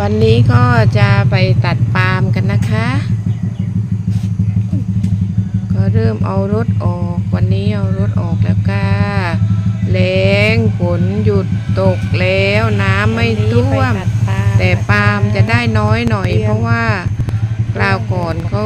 วันนี้ก็จะไปตัดปาล์มกันนะคะ ก็เริ่มเอารถออกวันนี้เอารถออกแล้วค่ะแรงฝนหยุดตกแล้วน้ำไม่ท่วม แต่ปาล์มจะได้น้อยหน่อย เพราะว่าคราวก่อนเขา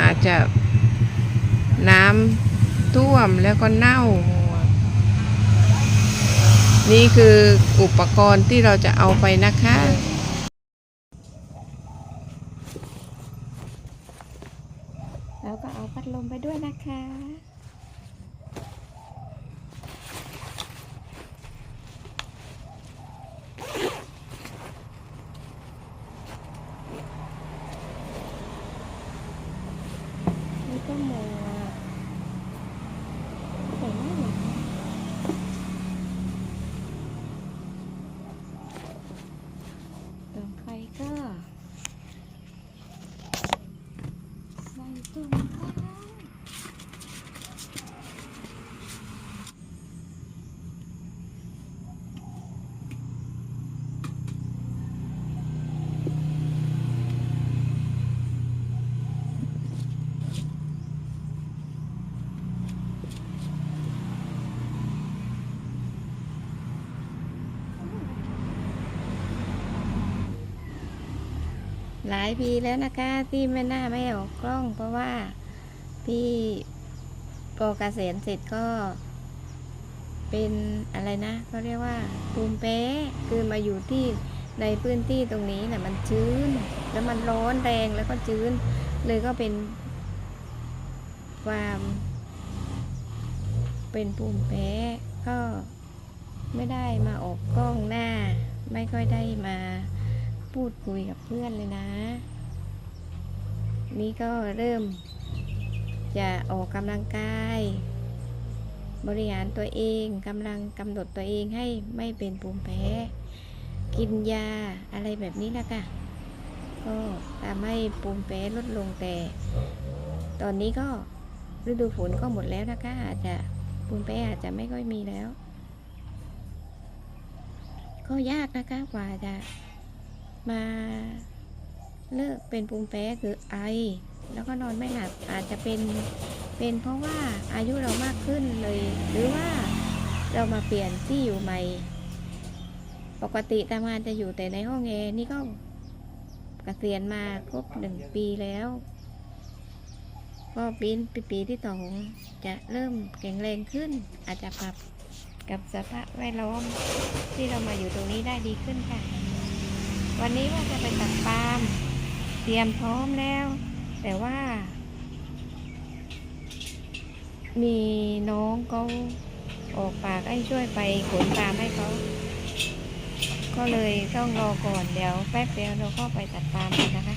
อาจจะน้ำท่วมแล้วก็เน่า นี่คืออุปกรณ์ที่เราจะเอาไปนะคะ แล้วก็เอาพัดลมไปด้วย นะคะ นี่ก็หมวกใส่หน้าหนาวต่อไปก็ใส่ถุงเท้า หลายปีแล้วนะคะที่แม่หน้าไม่ออกกล้อง เพราะว่าพี่พอเกษียณเสร็จก็ เป็นอะไรนะเขาเรียกว่าภูมิแพ้คือมาอยู่ที่ในพื้นที่ตรงนี้น่ะมันชื้น แล้วมันร้อนแรงแล้วก็ชื้น เลยก็เป็นความ เป็นภูมิแพ้ก็ไม่ได้มาออกกล้องหน้า ไม่ค่อยได้มา พูดคุยกับเพื่อนเลยนะ นี่ก็เริ่ม จะออกกำลังกาย บริหารตัวเองกำลังกำหนดตัวเองให้ไม่เป็นภูมิแพ้ กินยาอะไรแบบนี้และค่ะ ก็ทำให้ภูมิแพ้ลดลงแต่ ตอนนี้ก็ฤดูฝนก็หมดแล้วนะคะอาจจะภูมิแพ้อาจจะไม่ค่อยมีแล้ว ก็ยากนะคะกว่าจะ มาเลิกเป็นภูมิแพ้คือไอ แล้วก็นอนไม่หลับอาจจะเป็นเป็นเพราะว่าอายุเรามากขึ้นเลย หรือว่าเรามาเปลี่ยนที่อยู่ใหม่ ปกติทำงานจะอยู่แต่ในห้องแอร์นี่ก็เกษียณมาครบหนึ่งปีแล้ว ก็ปีนปีปีที่สองจะเริ่มแข็งแรงขึ้น อาจจะปรับกับสภาพแวดล้อมที่เรามาอยู่ตรงนี้ได้ดีขึ้นค่ะ วันนี้ว่าจะไปตัดปาล์มเตรียมพร้อมแล้ว แต่ว่า มีน้องเขาออกปากให้ช่วยไปขนปาล์มให้เขาก็เลยต้องรอก่อนเดี๋ยวแป๊บเดียวเราก็ไปตัดปาล์มกันนะคะ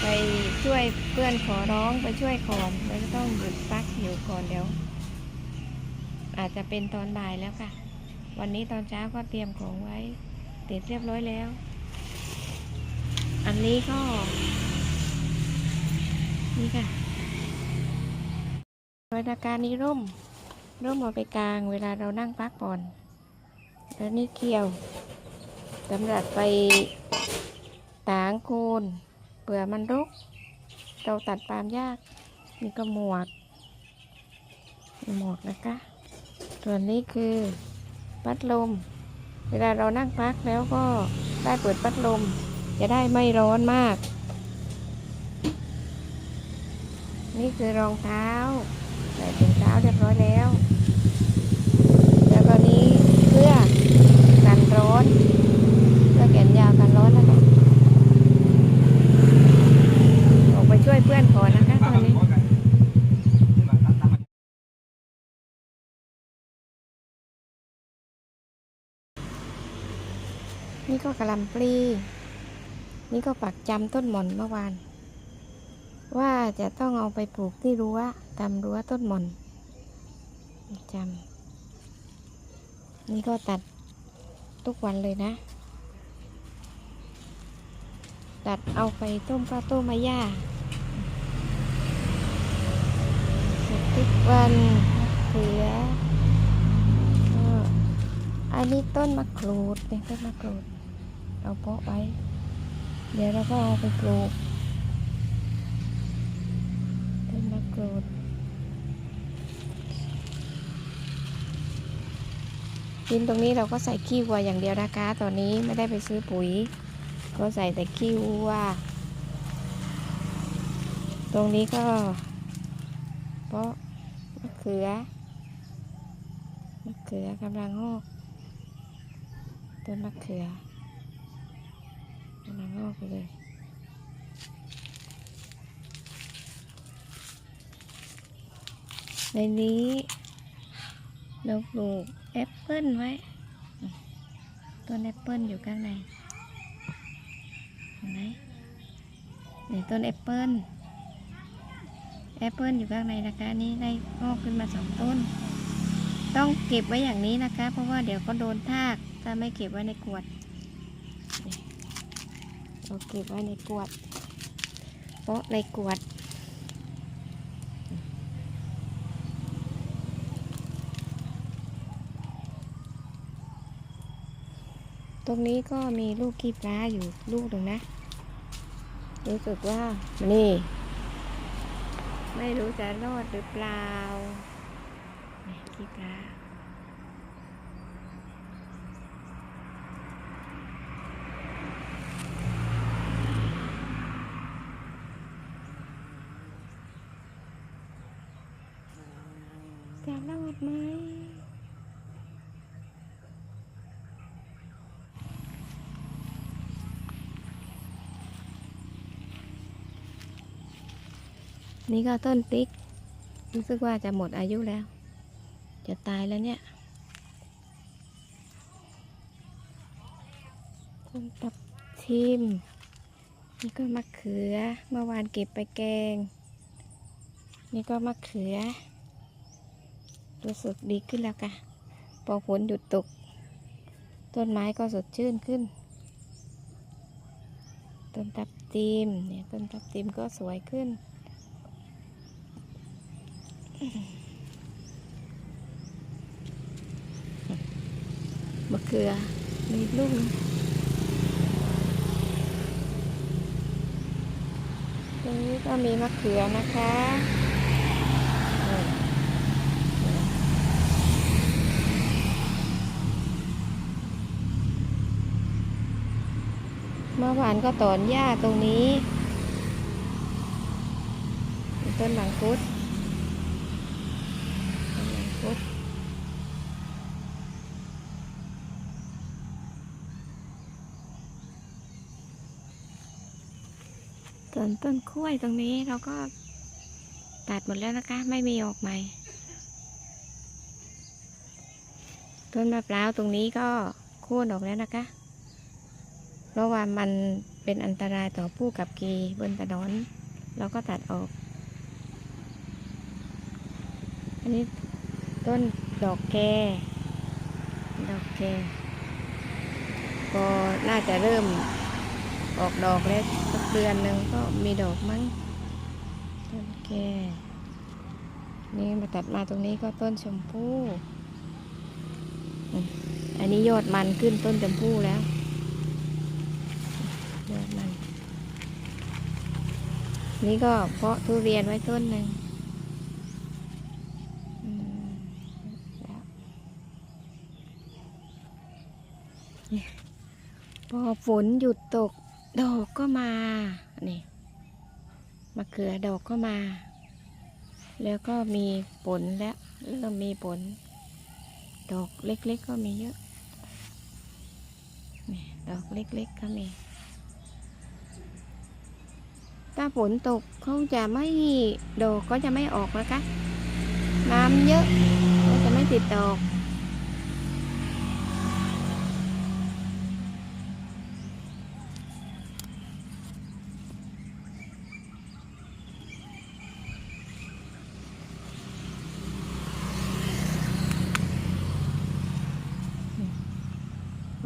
ไปช่วยเพื่อนขอร้องไปช่วยก่อนแล้วก็ต้องหยุดพักอยู่ก่อนเดี๋ยว อาจจะเป็นตอนบ่ายแล้วค่ะ วันนี้ตอนเช้าก็เตรียมของไว้เสร็จเรียบร้อยแล้ว อันนี้ก็ นี่ค่ะบรรยากาศนี้ร่ม ร่มเอาไปกลางเวลาเรานั่งพักผ่อนแล้วนี่เกี่ยวสำหรับไปตางโคนเผื่อมันรก เราตัดปาล์มยาก นี่ก็หมวกหมวกนะคะ ส่วนนี้คือพัดลม เวลาเรานั่งพักแล้วก็ได้เปิดพัดลม จะได้ไม่ร้อนมาก นี่คือรองเท้าใส่ถุงเท้าเรียบร้อยแล้ว แล้วก็นี้เพื่อกันร้อนเพื่อแขนยาวกันร้อนนะคะออกไปช่วยเพื่อนก่อนนะคะตอนนี้ นี่ก็กระลำปลี นี่ก็ปักจำต้นหม่อนเมื่อวาน ว่าจะต้องเอาไปปลูกที่รั้วตามรั้วต้นหม่อนจำนี่ก็ตัดทุกวันเลยนะ ตัดเอาไปต้มข้าวต้มมะย่าทุกวันเขืออันนี้ต้นมะกรูดเป็นต้นมะกรูด เราเพาะไว้ เดี๋ยวเราก็เอาไปปลูกต้นมะกรูดดินตรงนี้เราก็ใส่ขี้วัวอย่างเดียวนะคะ ตอนนี้ไม่ได้ไปซื้อปุ๋ย ก็ใส่แต่ขี้วัว ตรงนี้ก็เพาะมะเขือ มะเขือกำลังงอกต้นมะเขือ กำลังงอกเลยในนี้เราปลูกแอปเปิ้ลไว้ต้นแอปเปิ้ลอยู่ข้างในเห็นไหมนี่ต้นแอปเปิ้ลแอปเปิ้ลอยู่ข้างในนะคะนี่ได้งอกขึ้นมาสองต้น ต้องเก็บไว้อย่างนี้นะคะ เพราะว่าเดี๋ยวก็โดนทากถ้าไม่เก็บไว้ในกวด เราเก็บไว้ในกวดเพราะในกวด ตรงนี้ก็มีลูกขี้ปลาอยู่ลูกหนึ่งนะ รู้สึกว่านี่ ไม่รู้จะรอดหรือเปล่านี่ขี้ปลาจะรอดไหม นี่ก็ต้นติ๊ก รู้สึกว่าจะหมดอายุแล้ว จะตายแล้วเนี่ยต้นตับทิม นี่ก็มะเขือ เมื่อวานเก็บไปแกง นี่ก็มะเขือ รู้สึกดีขึ้นแล้วค่ะ พอฝนหยุดตก ต้นไม้ก็สดชื่นขึ้น ต้นตับทิมเนี่ยต้นตับทิมก็สวยขึ้น มะเขือมีลูกตรงนี้ก็มีมะเขือนะคะเมื่อวานก็ตอนหญ้าตรงนี้ ต้นมังคุดต้นมังคุด ส่วนต้นกล้วยตรงนี้เราก็ตัดหมดแล้วนะคะ ไม่มีออกใหม่ ต้นมะพร้าวตรงนี้ก็โค่นออกแล้วนะคะ เพราะว่ามันเป็นอันตรายต่อผู้ขับขี่บนถนนเราก็ตัดออก อันนี้ต้นดอกแคดอกแคก็น่าจะเริ่มออกดอกแล้ว ดือนหนึ่งก็มีดอกมั้งต้นแก่นี่มาตัดมาตรงนี้ก็ต้นชมพู่อันนี้ยอดมันขึ้นต้นชมพู่แล้วยอดมัน นี่ก็เพาะทุเรียนไว้ต้นหนึ่งพอฝนหยุดตก ดอกก็มา นี่มะเขือดอกก็มา แล้วก็มีผลแล้วเริ่มมีผล ดอกเล็กๆก็มีเยอะนี่ดอกเล็กๆก็มี ถ้าฝนตกเขาจะไม่ดอกก็จะไม่ออกนะคะ น้ำเยอะก็จะไม่ติดดอก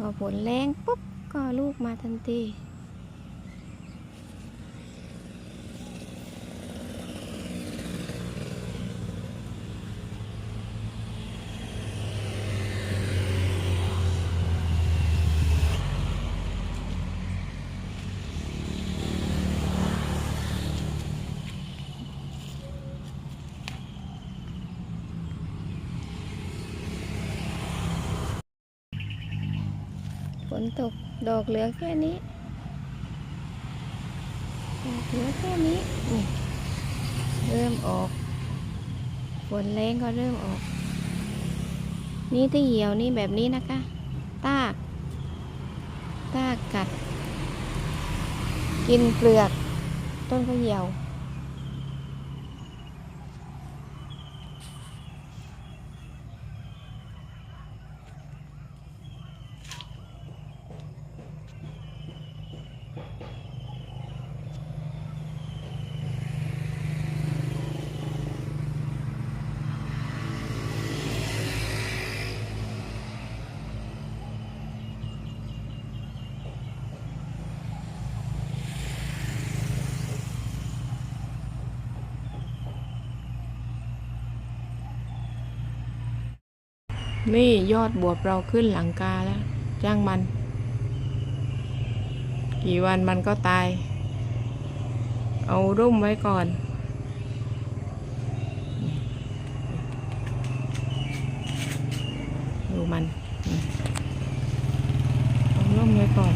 พอฝนแรงปุ๊บก็ลูกมาทันที นตกดอกเหลือแค่นี้ดอกเหลือแค่นี้นี่เริ่มออกฝนแรงก็เริ่มออก นี่ที่เหี่ยวนี่แบบนี้นะคะ ตาก ตากกัด กินเปลือก ต้นข้าวเหี่ยว นี่ยอดบวบเราขึ้นหลังกาแล้ว จ้างมัน กี่วันมันก็ตาย เอาร่มไว้ก่อน ดูมัน เอาร่มไว้ก่อน